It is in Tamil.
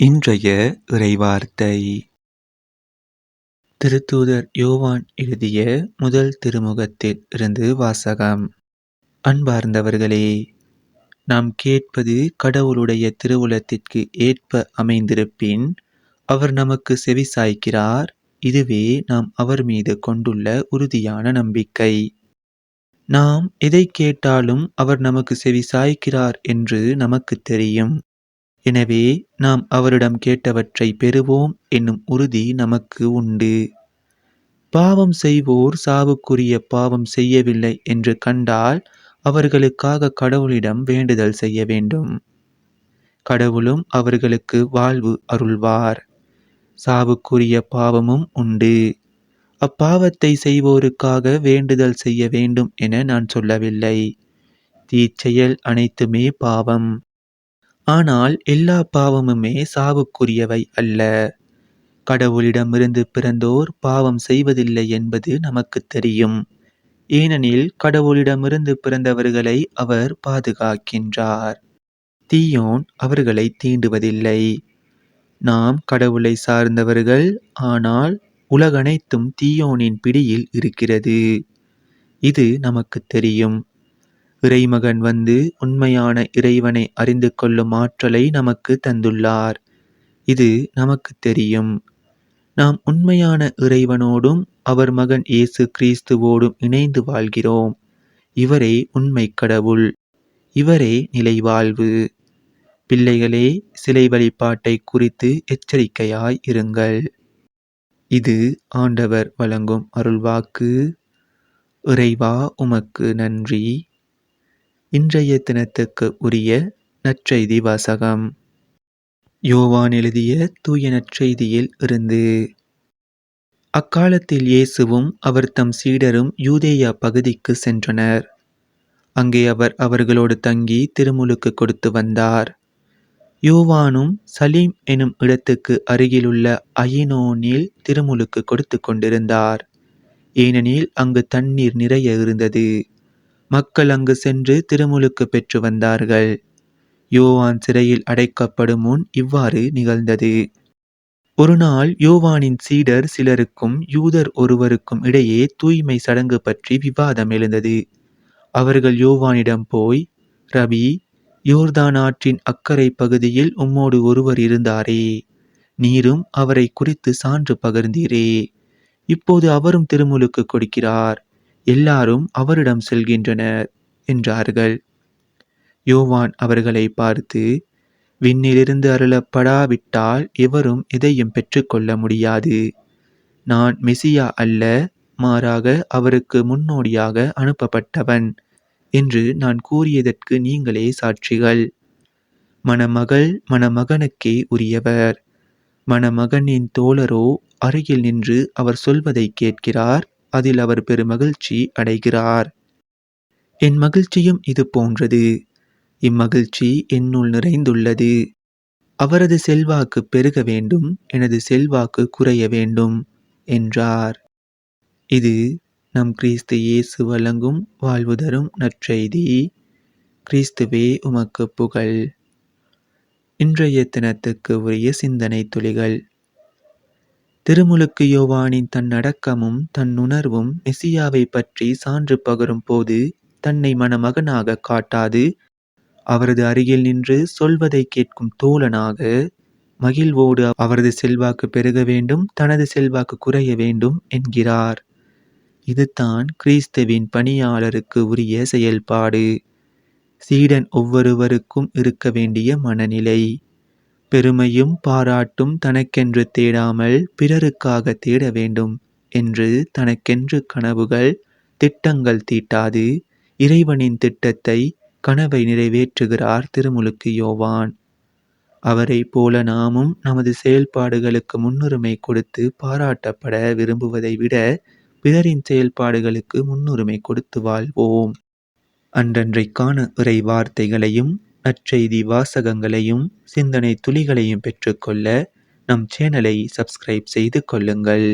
இன்றைய இறைவார்த்தை. திருத்தூதர் யோவான் எழுதிய முதல் திருமுகத்தில் இருந்து வாசகம். அன்பார்ந்தவர்களே நாம் கேட்பது கடவுளுடைய திருவுலத்திற்கு ஏற்ப அமைந்திருப்பின் அவர் நமக்கு செவிசாய்க்கிறார் இதுவே நாம் அவர் மீது கொண்டுள்ள உறுதியான நம்பிக்கை. நாம் எதை கேட்டாலும் அவர் நமக்கு செவி சாய்க்கிறார் என்று நமக்கு தெரியும். எனவே நாம் அவரிடம் கேட்டவற்றை பெறுவோம் என்னும் உறுதி நமக்கு உண்டு. பாவம் செய்வோர் சாவுக்குரிய பாவம் செய்யவில்லை என்று கண்டால் அவர்களுக்காக கடவுளிடம் வேண்டுதல் செய்ய வேண்டும். கடவுளும் அவர்களுக்கு வாழ்வு அருள்வார். சாவுக்குரிய பாவமும் உண்டு. அப்பாவத்தை செய்வோருக்காக வேண்டுதல் செய்ய வேண்டும் என நான் சொல்லவில்லை. தீச்செயல் அனைத்துமே பாவம். ஆனால் எல்லா பாவமுமே சாவுக்குரியவை அல்ல. கடவுளிடமிருந்து பிறந்தோர் பாவம் செய்வதில்லை என்பது நமக்கு தெரியும். ஏனெனில் கடவுளிடமிருந்து பிறந்தவர்களை அவர் பாதுகாக்கின்றார். தீயோன் அவர்களை தீண்டுவதில்லை. நாம் கடவுளை சார்ந்தவர்கள் ஆனால் உலகனைத்தும் தீயோனின் பிடியில் இருக்கிறது. இது நமக்கு தெரியும். இறைமகன் வந்து உண்மையான இறைவனை அறிந்து கொள்ளும் ஆற்றலை நமக்கு தந்துள்ளார். இது நமக்கு தெரியும். நாம் உண்மையான இறைவனோடும் அவர் மகன் இயேசு கிறிஸ்துவோடும் இணைந்து வாழ்கிறோம். இவரே உண்மை கடவுள். இவரே நிலைவாழ்வு பிள்ளைகளே சிலை வழிபாட்டை குறித்து எச்சரிக்கையாய் இருங்கள். இது ஆண்டவர் வழங்கும் அருள்வாக்கு. இறைவா உமக்கு நன்றி. இன்றைய தினத்துக்கு உரிய நற்செய்தி வாசகம். யோவான் எழுதிய தூய நற்செய்தியில் இருந்து அக்காலத்தில் இயேசுவும் அவர் தம் சீடரும் யூதேயா பகுதிக்கு சென்றனர். அங்கே அவர் அவர்களோடு தங்கி திருமுழுக்கு கொடுத்து வந்தார். யோவானும் சலீம் எனும் இடத்துக்கு அருகிலுள்ள அயினோனில் திருமுழுக்கு கொடுத்து கொண்டிருந்தார். ஏனெனில் அங்கு தண்ணீர் நிறைய இருந்தது. மக்கள் அங்கு சென்று திருமுழுக்கு பெற்று வந்தார்கள். யோவான் சிறையில் அடைக்கப்படும் முன் இவ்வாறு நிகழ்ந்தது. ஒருநாள் யோவானின் சீடர் சிலருக்கும் யூதர் ஒருவருக்கும் இடையே தூய்மை சடங்கு பற்றி விவாதம் எழுந்தது. அவர்கள் யோவானிடம் போய் ரபி யோர்தான் ஆற்றின் அக்கறை பகுதியில் உம்மோடு ஒருவர் இருந்தாரே. நீரும் அவரை குறித்து சான்று பகிர்ந்தீரே. இப்போது அவரும் திருமுழுக்கு கொடுக்கிறார். எல்லாரும் அவரிடம் செல்கின்றனர் என்றார்கள். யோவான் அவர்களை பார்த்து விண்ணிலிருந்து அருளப்படாவிட்டால் எவரும் எதையும் பெற்றுக்கொள்ள முடியாது. நான் மெசியா அல்ல மாறாக அவருக்கு முன்னோடியாக அனுப்பப்பட்டவன் என்று நான் கூறியதற்கு நீங்களே சாட்சிகள். மணமகள் மணமகனுக்கே உரியவர். மணமகனின் தோழரோ அருகில் நின்று அவர் சொல்வதை கேட்கிறார் அதில் அவர் பெருமகிழ்ச்சி அடைகிறார். என் மகிழ்ச்சியும் இது போன்றது. இம்மகிழ்ச்சி என்னுள் நிறைந்துள்ளது. அவரது செல்வாக்கு பெருக வேண்டும் எனது செல்வாக்கு குறைய வேண்டும் என்றார். இது நம் கிறிஸ்து இயேசு வழங்கும் வாழ்வு தரும் நற்செய்தி. கிறிஸ்துவே உமக்கு புகழ். இன்றைய தினத்துக்கு உரிய சிந்தனை துளிகள். திருமுழுக்கு யோவானின் தன் அடக்கமும் தன் உணர்வும் மெசியாவை பற்றி சான்று பகரும் போது தன்னை மணமகனாக காட்டாது. அவரது அருகில் நின்று சொல்வதை கேட்கும் தோழனாக மகிழ்வோடு அவரது செல்வாக்கு பெருக வேண்டும் தனது செல்வாக்கு குறைய வேண்டும் என்கிறார். இதுதான் கிறிஸ்துவின் பணியாளருக்கு உரிய செயல்பாடு. சீடன் ஒவ்வொருவருக்கும் இருக்க வேண்டிய மனநிலை. பெருமையும் பாராட்டும் தனக்கென்று தேடாமல் பிறருக்காக தேட வேண்டும் என்று தனக்கென்று கனவுகள் திட்டங்கள் தீட்டாது. இறைவனின் திட்டத்தை கனவை நிறைவேற்றுகிறார் திருமுழுக்கு யோவான். அவரை போல நாமும் நமது செயல்பாடுகளுக்கு முன்னுரிமை கொடுத்து பாராட்டப்பட விரும்புவதை விட பிறரின் செயல்பாடுகளுக்கு முன்னுரிமை கொடுத்து வாழ்வோம். அன்றன்றைக்கான இறை வார்த்தைகளையும் நற்செய்தி வாசகங்களையும் சிந்தனை துளிகளையும் பெற்றுக்கொள்ள நம் சேனலை சப்ஸ்கிரைப் செய்து கொள்ளுங்கள்.